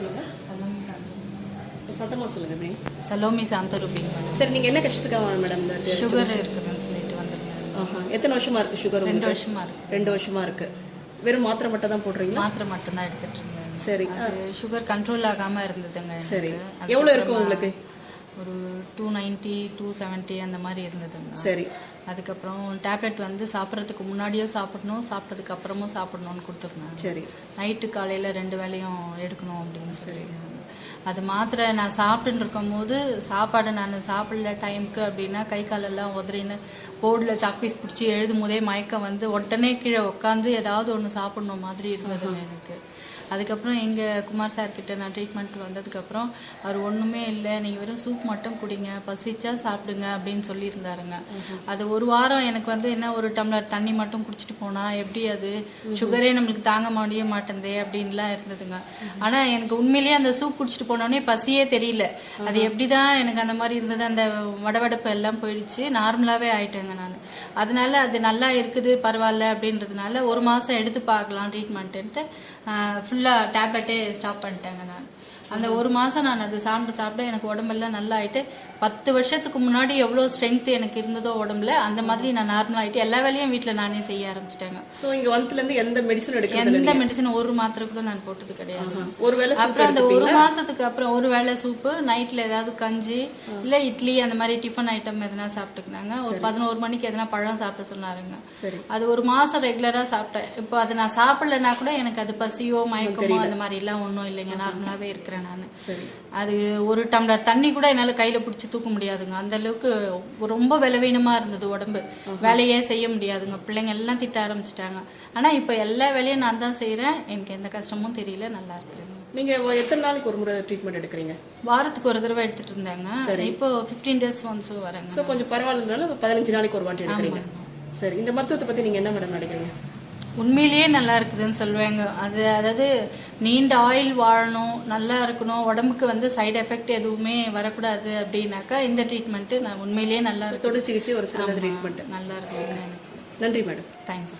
சொல்லுங்க. சலோமி சாந்தோ சத்தமாக சொல்லுங்க மேம் சலோமி சரி நீங்கள் என்ன கஷ்டத்துக்காக மேடம் சுகர் இருக்குதுன்னு சொல்லிட்டு வந்திருந்தேன் ஆஹா எத்தனை வருஷமா இருக்கு சுகர் ரெண்டு உங்களுக்கு? வருஷமா இருக்கு. ரெண்டு வருஷமா இருக்கு. வெறும் மாத்திரை மட்டும் தான் போடுறீங்களா? மாத்திரை மட்டும்தான் எடுத்துட்டு இருந்தேன். சரி. சுகர் கண்ட்ரோல் ஆகாம இருந்ததுங்க. சரி. எவ்வளோ இருக்கும் உங்களுக்கு? ஒரு டூ நைன்ட்டி டூ செவன்ட்டி அந்த மாதிரி இருந்ததுங்க. சரி. அதுக்கப்புறம் டேப்லெட் வந்து சாப்பிட்றதுக்கு முன்னாடியே சாப்பிடணும் சாப்பிட்டதுக்கு அப்புறமும் சாப்பிடணும்னு கொடுத்துருந்தாங்க. சரி. நைட்டு காலையில் ரெண்டு வேளையும் எடுக்கணும் அப்படின்னு சொல்லி அது மாத்திரை நான் சாப்பிட்டுன்னு இருக்கும்போது சாப்பாடு நான் சாப்பிடல டைமுக்கு அப்படின்னா கை காலெல்லாம் உதறின்னு போர்டில் சாக்பீஸ் பிடிச்சி எழுதும் போதே மயக்கம் வந்து உடனே கீழே உட்காந்து ஏதாவது ஒன்று சாப்பிடணும் மாதிரி இருந்ததுங்க எனக்கு. அதுக்கப்புறம் எங்கள் குமார் சார்கிட்ட நான் ட்ரீட்மெண்ட் வந்ததுக்கப்புறம் அவர் ஒன்றுமே இல்லை நீங்கள் வெறும் சூப் மட்டும் குடிங்க பசிச்சா சாப்பிடுங்க அப்படின்னு சொல்லியிருந்தாருங்க. அது ஒரு வாரம் எனக்கு வந்து என்ன ஒரு டம்ளர் தண்ணி மட்டும் குடிச்சிட்டு போனால் எப்படி அது? சுகரே நம்மளுக்கு தாங்க முடிய மாட்டேந்தே அப்படின்லாம் இருந்ததுங்க. ஆனால் எனக்கு உண்மையிலேயே அந்த சூப் குடிச்சிட்டு போனோடனே பசியே தெரியல. அது எப்படி தான் எனக்கு அந்த மாதிரி இருந்தது அந்த வடவடப்பு எல்லாம் போயிடுச்சு. நார்மலாகவே ஆயிட்டேங்க நான். அதனால அது நல்லா இருக்குது பரவாயில்ல அப்படின்றதுனால ஒரு மாதம் எடுத்து பார்க்கலாம் ட்ரீட்மெண்ட்டுன்ட்டு ஃபுல்லாக டேப்லெட்டே ஸ்டாப் பண்ணிட்டேங்க நான். அந்த ஒரு மாதம் நான் அது சாப்பிட்டு சாப்பிட்டு எனக்கு உடம்பெல்லாம் நல்லா ஆயிட்டு பத்து வருஷத்துக்கு முன்னாடி எவ்வளோ ஸ்ட்ரென்த் எனக்கு இருந்ததோ உடம்புல அந்த மாதிரி நான் நார்மல் ஆயிட்டு எல்லா வேலையும் வீட்டில் நானே செய்ய ஆரம்பிச்சிட்டேங்க. ஸோ இங்கே வந்ததுலேருந்து எந்த மெடிசன் எடுக்கிறது எந்த மெடிசன் ஒரு மாத்திரை கூட நான் போட்டது கிடையாது. ஒரு வேளை அப்புறம் அந்த ஒரு மாசத்துக்கு அப்புறம் ஒரு வேளை சூப்பு நைட்ல ஏதாவது கஞ்சி இல்ல இட்லி அந்த மாதிரி டிஃபன் ஐட்டம் எதனா சாப்பிட்டுக்கினாங்க. ஒரு பதினோரு மணிக்கு எதனா பழம் சாப்பிட சொன்னாருங்க. அது ஒரு மாசம் ரெகுலரா சாப்பிட்டேன். இப்போ அது நான் சாப்பிடலனா கூட எனக்கு அது பசியோ மயக்கமோ அந்த மாதிரி எல்லாம் ஒன்றும் இல்லைங்க. நார்மலாவே இருக்கிறேன். நான். சரி. அது ஒரு டம்ளர் தண்ணி கூட என்னால கையில பிடிச்சி தூக்க முடியாதுங்க. அந்த அளவுக்கு ரொம்ப பலவீனமா இருந்தது உடம்பு. வேலையே செய்ய முடியாதுங்க. பிள்ளைங்க எல்லாம் திட்ட ஆரம்பிச்சிட்டாங்க. ஆனா இப்போ எல்லா வேலையும் நான் தான் செய்றேன். எனக்கு எந்த கஷ்டமும் தெரியல. நல்லா இருக்கிறேங்க நீங்கள் எத்தனை நாளைக்கு ஒரு முறை ட்ரீட்மெண்ட் எடுக்கிறீங்க? வாரத்துக்கு ஒரு தடவை எடுத்துட்டு இருந்தாங்க. இப்போ ஃபிஃப்டீன் டேஸ் ஒன்ஸ் வரேங்க. ஸோ கொஞ்சம் பரவாயில்லனால பதினஞ்சு நாளைக்கு ஒரு வாட்டி எடுக்கிறீங்க. சரி. இந்த மருத்துவத்தை பற்றி நீங்கள் என்ன மேடம் நினைக்கிறீங்க? உண்மையிலேயே நல்லா இருக்குதுன்னு சொல்லுவாங்க. அது அதாவது நீண்ட ஆயில் வாழணும் நல்லா இருக்கணும் உடம்புக்கு வந்து சைடு எஃபெக்ட் எதுவுமே வரக்கூடாது அப்படின்னாக்கா இந்த ட்ரீட்மெண்ட்டு நான் உண்மையிலேயே நல்லா இருக்கு தொடு சிகிச்சை ஒரு சிறந்த ட்ரீட்மெண்ட் நல்லா எனக்கு நன்றி மேடம் தேங்க்ஸ்